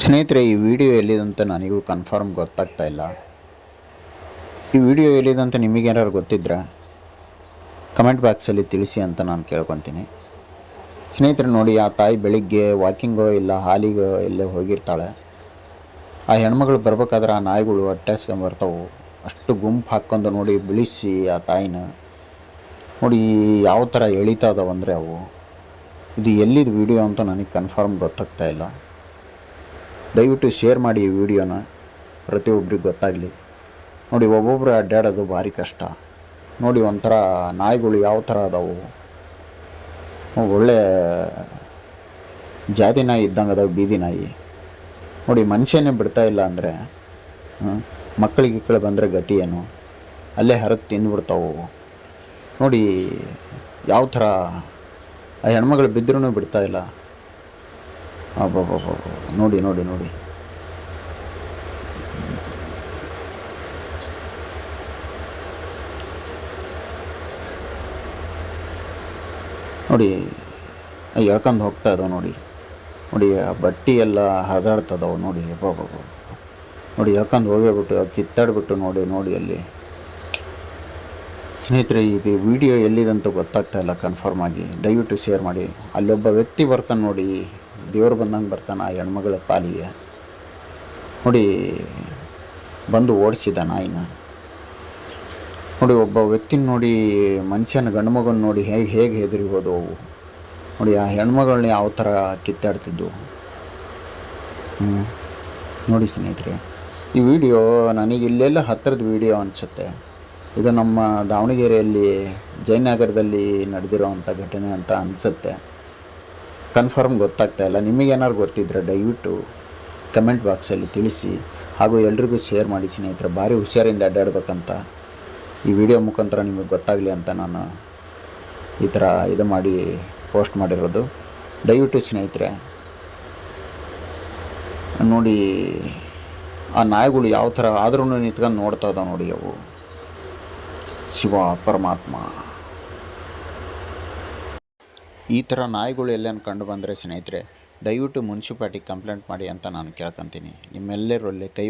ಸ್ನೇಹಿತರೆ, ಈ ವಿಡಿಯೋ ಎಲ್ಲಿದಂತ ನನಗೂ ಕನ್ಫರ್ಮ್ ಗೊತ್ತಾಗ್ತಾ ಇಲ್ಲ. ಈ ವಿಡಿಯೋ ಎಲ್ಲಿದಂತ ನಿಮಗೇನಾರು ಗೊತ್ತಿದ್ರೆ? ಕಮೆಂಟ್ ಬಾಕ್ಸಲ್ಲಿ ತಿಳಿಸಿ ಅಂತ ನಾನು ಕೇಳ್ಕೊತೀನಿ. ಸ್ನೇಹಿತರೆ, ನೋಡಿ, ಆ ತಾಯಿ ಬೆಳಿಗ್ಗೆ ವಾಕಿಂಗೋ ಇಲ್ಲ, ಹಾಲಿಗೋ ಎಲ್ಲೇ ಹೋಗಿರ್ತಾಳೆ. ಆ ಹೆಣ್ಮಗಳು ಬರ್ಬೇಕಾದ್ರೆ ಆ ನಾಯಿಗಳು ಅಟ್ಟಾಸ್ಕೊಂಬರ್ತಾವೆ ಅಷ್ಟು ಗುಂಪು ಹಾಕ್ಕೊಂಡು ನೋಡಿ, ಬಿಳಿಸಿ ಆ ತಾಯಿನ. ನೋಡಿ, ಯಾವ ಥರ ಎಳಿತಾ ಇದಾವಂದರೆ ಅವು. ಇದು ಎಲ್ಲಿದ ವಿಡಿಯೋ ಅಂತ ನನಗೆ ಕನ್ಫರ್ಮ್ ಗೊತ್ತಾಗ್ತಾ ಇಲ್ಲ. ದಯವಿಟ್ಟು ಶೇರ್ ಮಾಡಿ ಈ ವಿಡಿಯೋನ ಪ್ರತಿಯೊಬ್ಬರಿಗೆ ಗೊತ್ತಾಗಲಿ. ನೋಡಿ ಒಬ್ಬೊಬ್ಬರು ಅಡ್ಡಾಡೋದು ಭಾರಿ ಕಷ್ಟ. ನೋಡಿ, ಒಂಥರ ನಾಯಿಗಳು ಯಾವ ಥರ ಅದಾವು. ಒಳ್ಳೆ ಜಾತಿ ನಾಯಿ ಇದ್ದಂಗೆ ಅದಾವೆ, ಬೀದಿ ನಾಯಿ. ನೋಡಿ, ಮನುಷ್ಯನೇ ಬಿಡ್ತಾ ಇಲ್ಲ ಅಂದರೆ ಮಕ್ಕಳಿಗೆ ಕಳೆ ಬಂದರೆ ಗತಿ ಏನು? ಅಲ್ಲೇ ಹರಿದು ತಿಂದುಬಿಡ್ತಾವು. ನೋಡಿ, ಯಾವ ಥರ ಆ ಹೆಣ್ಮಗಳು ಬಿದ್ದರೂ ಬಿಡ್ತಾ ಇಲ್ಲ. ಅಬ್ಬಬ್ಬಬ್ಬ ನೋಡಿ ನೋಡಿ ನೋಡಿ. ನೋಡಿ ಎಳ್ಕೊಂಡು ಹೋಗ್ತಾ ಇದ್ದಾವೆ ನೋಡಿ. ನೋಡಿ, ಆ ಬಟ್ಟೆ ಎಲ್ಲ ಹರಿದಾಡ್ತದವು ನೋಡಿ. ಅಬ್ಬಬ್ಬ ನೋಡಿ, ಎಳ್ಕೊಂಡು ಹೋಗೇಬಿಟ್ಟು ಕಿತ್ತಾಡ್ಬಿಟ್ಟು ನೋಡಿ ನೋಡಿ ಅಲ್ಲಿ. ಸ್ನೇಹಿತರೆ, ಇದು ವಿಡಿಯೋ ಎಲ್ಲಿದಂತ ಗೊತ್ತಾಗ್ತಾ ಇಲ್ಲ ಕನ್ಫರ್ಮ್ ಆಗಿ. ದಯವಿಟ್ಟು ಶೇರ್ ಮಾಡಿ. ಅಲ್ಲೊಬ್ಬ ವ್ಯಕ್ತಿ ಬರ್ತಾನೆ ನೋಡಿ. ದೇವ್ರು ಬಂದಂಗೆ ಬರ್ತಾನೆ, ಆ ಹೆಣ್ಮಗಳ ಪಾಲಿಗೆ. ನೋಡಿ, ಬಂದು ಓಡಿಸಿದ ನಾಯಿನ. ನೋಡಿ, ಒಬ್ಬ ವ್ಯಕ್ತಿನ ನೋಡಿ, ಮನುಷ್ಯನ ಗಂಡು ಮಗನ ನೋಡಿ ಹೇಗೆ ಹೇಗೆ ಹೆದರಿ ಹೋದವು. ನೋಡಿ, ಆ ಹೆಣ್ಮಗಳನ್ನ ಯಾವ ಥರ ಕಿತ್ತಾಡ್ತಿದ್ದವು ಹ್ಞೂ ನೋಡಿ ಸ್ನೇಹಿತರೆ, ಈ ವಿಡಿಯೋ ನನಗೆ ಇಲ್ಲೆಲ್ಲ ಹತ್ತಿರದ ವಿಡಿಯೋ ಅನಿಸುತ್ತೆ. ಇದು ನಮ್ಮ ದಾವಣಗೆರೆಯಲ್ಲಿ, ಜಯನಗರದಲ್ಲಿ ನಡೆದಿರೋವಂಥ ಘಟನೆ ಅಂತ ಅನಿಸುತ್ತೆ. ಕನ್ಫರ್ಮ್ ಗೊತ್ತಾಗ್ತಾ ಇಲ್ಲ. ನಿಮಗೇನಾದ್ರು ಗೊತ್ತಿದ್ದರೆ ದಯವಿಟ್ಟು ಕಮೆಂಟ್ ಬಾಕ್ಸಲ್ಲಿ ತಿಳಿಸಿ ಹಾಗೂ ಎಲ್ರಿಗೂ ಶೇರ್ ಮಾಡಿ ಸ್ನೇಹಿತರೆ, ಭಾರಿ ಹುಷಾರಿಂದ ಅಡ್ಡಾಡ್ಬೇಕಂತ ಈ ವಿಡಿಯೋ ಮುಖಾಂತರ ನಿಮಗೆ ಗೊತ್ತಾಗಲಿ ಅಂತ ನಾನು ಈ ಥರ ಇದು ಮಾಡಿ ಪೋಸ್ಟ್ ಮಾಡಿರೋದು. ದಯವಿಟ್ಟು ಸ್ನೇಹಿತರೆ, ನೋಡಿ ಆ ನಾಯಿಗಳು ಯಾವ ಥರ ಆದ್ರೂ ನಿಂತ್ಕೊಂಡು ನೋಡ್ತಾ ಇದಾವೆ ನೋಡಿ ಅವು. ಶಿವ, ಪರಮಾತ್ಮ. ಈ ಥರ ನಾಯಿಗಳು ಎಲ್ಲೇನು ಕಂಡು ಬಂದರೆ ಸ್ನೇಹಿತರೆ, ದಯವಿಟ್ಟು ಮುನ್ಸಿಪಾಲ್ಟಿಗೆ ಕಂಪ್ಲೇಂಟ್ ಮಾಡಿ ಅಂತ ನಾನು ಕೇಳ್ಕೊತೀನಿ. ನಿಮ್ಮೆಲ್ಲರಲ್ಲಿ ಕೈ